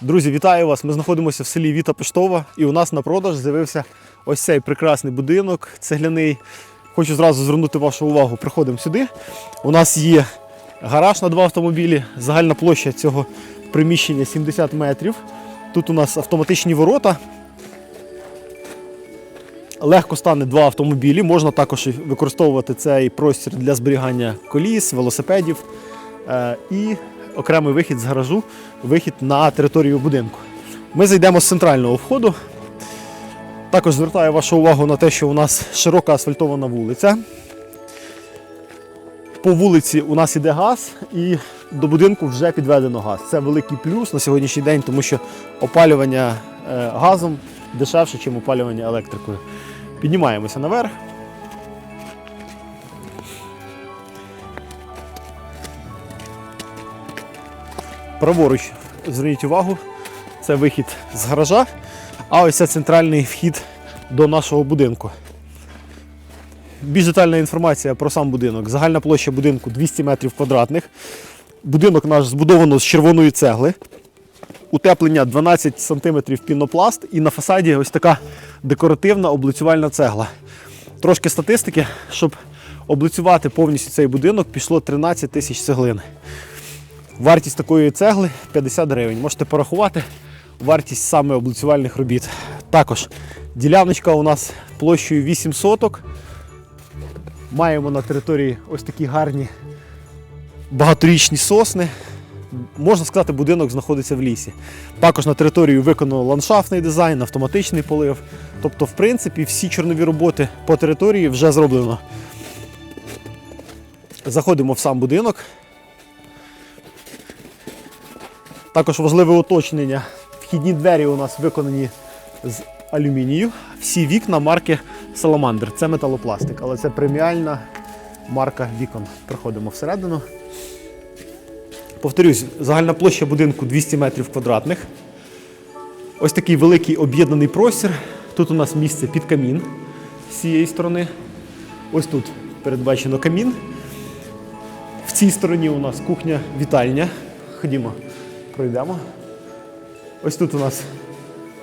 Друзі, вітаю вас! Ми знаходимося в селі Віта Пештова, і у нас на продаж з'явився ось цей прекрасний будинок цегляний. Хочу зразу звернути вашу увагу. Приходимо сюди. У нас є гараж на два автомобілі. Загальна площа цього приміщення 70 метрів. Тут у нас автоматичні ворота. Легко стане два автомобілі. Можна також використовувати цей простір для зберігання коліс, велосипедів. Е, і окремий вихід з гаражу, вихід на територію будинку. Ми зайдемо з центрального входу. Також звертаю вашу увагу на те, що у нас широка асфальтована вулиця. По вулиці у нас іде газ, і до будинку вже підведено газ. Це великий плюс на сьогоднішній день, тому що опалювання е, газом дешевше, ніж опалювання електрикою. Піднімаємося наверх. Праворуч, зверніть увагу, це вихід з гаража, а ось це центральний вхід до нашого будинку. Більш детальна інформація про сам будинок. Загальна площа будинку 200 метрів квадратних. Будинок наш збудовано з червоної цегли. Утеплення 12 см пінопласт і на фасаді ось така декоративна облицювальна цегла. Трошки статистики, щоб облицювати повністю цей будинок, пішло 13 тисяч цеглин. Вартість такої цегли 50 гривень. Можете порахувати вартість саме облицювальних робіт. Також діляночка у нас площею 8 соток. Маємо на території ось такі гарні багаторічні сосни. Можна сказати, будинок знаходиться в лісі. Також на території виконано ландшафтний дизайн, автоматичний полив. Тобто, в принципі, всі чорнові роботи по території вже зроблено. Заходимо в сам будинок. Також важливе уточнення. Вхідні двері у нас виконані з алюмінію. Всі вікна марки Salamander. Це металопластик, але це преміальна марка вікон. Проходимо всередину. Повторюсь, загальна площа будинку 200 метрів квадратних. Ось такий великий об'єднаний простір. Тут у нас місце під камін з цієї сторони. Ось тут передбачено камін. В цій стороні у нас кухня-вітальня. Ходімо, пройдемо. Ось тут у нас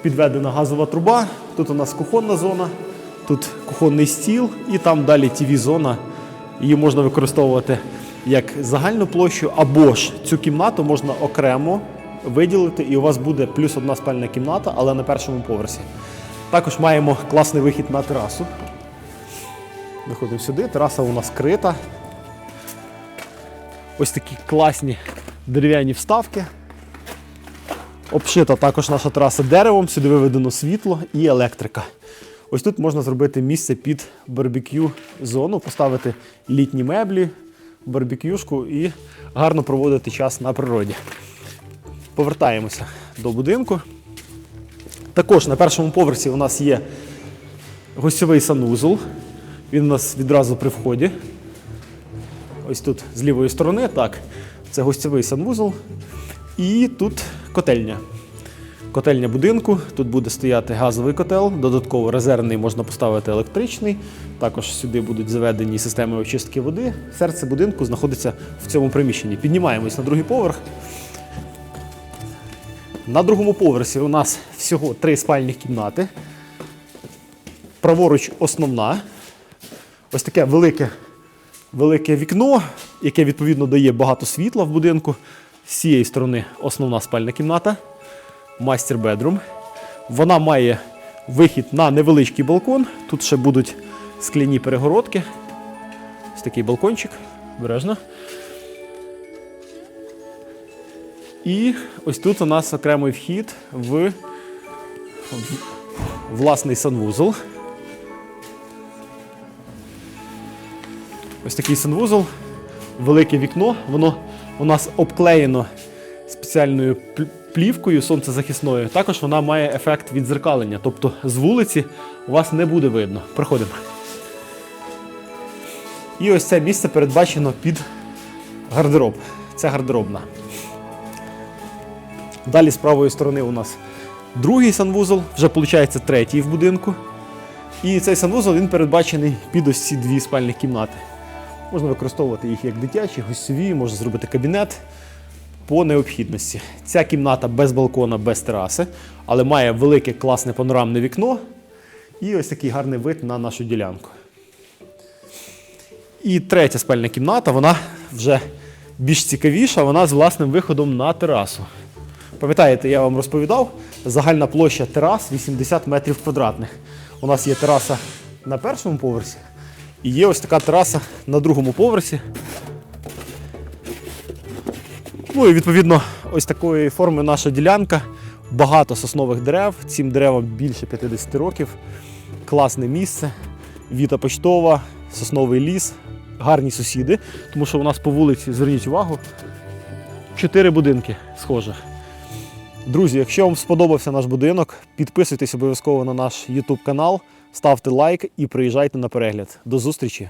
підведена газова труба, тут у нас кухонна зона, тут кухонний стіл і там далі ТВ-зона. Її можна використовувати як загальну площу, або ж цю кімнату можна окремо виділити, і у вас буде плюс одна спальна кімната, але на першому поверсі. Також маємо класний вихід на терасу. Виходимо сюди, тераса у нас крита. Ось такі класні дерев'яні вставки. Обшита також наша траса деревом, сюди виведено світло і електрика. Ось тут можна зробити місце під барбекю зону, поставити літні меблі, барбекюшку і гарно проводити час на природі. Повертаємося до будинку. Також на першому поверсі у нас є гостьовий санузел. Він у нас відразу при вході. Ось тут з лівої сторони, так, це гостьовий санвузол. І тут котельня. Котельня будинку. Тут буде стояти газовий котел, додатково резервний можна поставити електричний. Також сюди будуть заведені системи очистки води. Серце будинку знаходиться в цьому приміщенні. Піднімаємось на другий поверх. На другому поверсі у нас всього три спальні кімнати. Праворуч основна. Ось таке велике велике вікно, яке відповідно дає багато світла в будинку. З цієї сторони основна спальна кімната, мастер бедрум. Вона має вихід на невеличкий балкон. Тут ще будуть скляні перегородки. Ось такий балкончик, обережно. І ось тут у нас окремий вхід в власний санвузол. Ось такий санвузол, велике вікно, воно у нас обклеєно спеціальною плівкою сонцезахисною. Також вона має ефект відзеркалення, тобто з вулиці у вас не буде видно. Проходимо. І ось це місце передбачено під гардероб. Це гардеробна. Далі з правої сторони у нас другий санвузол, вже виходить третій в будинку. І цей санвузол він передбачений під ось ці дві спальні кімнати. Можна використовувати їх як дитячі, гостьові, можна зробити кабінет. по необхідності. Ця кімната без балкона, без тераси, але має велике класне панорамне вікно і ось такий гарний вид на нашу ділянку. І третя спальня кімната, вона вже більш цікавіша, вона з власним виходом на терасу. Пам'ятаєте, я вам розповідав, загальна площа терас 80 метрів квадратних. У нас є тераса на першому поверсі, і є ось така тераса на другому поверсі. Ну і відповідно, ось такої форми наша ділянка. Багато соснових дерев, цим деревам більше 50 років. Класне місце. Віта почтова, сосновий ліс, гарні сусіди, тому що у нас по вулиці, зверніть увагу, чотири будинки схожих. Друзі, якщо вам сподобався наш будинок, підписуйтесь обов'язково на наш YouTube канал, ставте лайк і приїжджайте на перегляд. До зустрічі!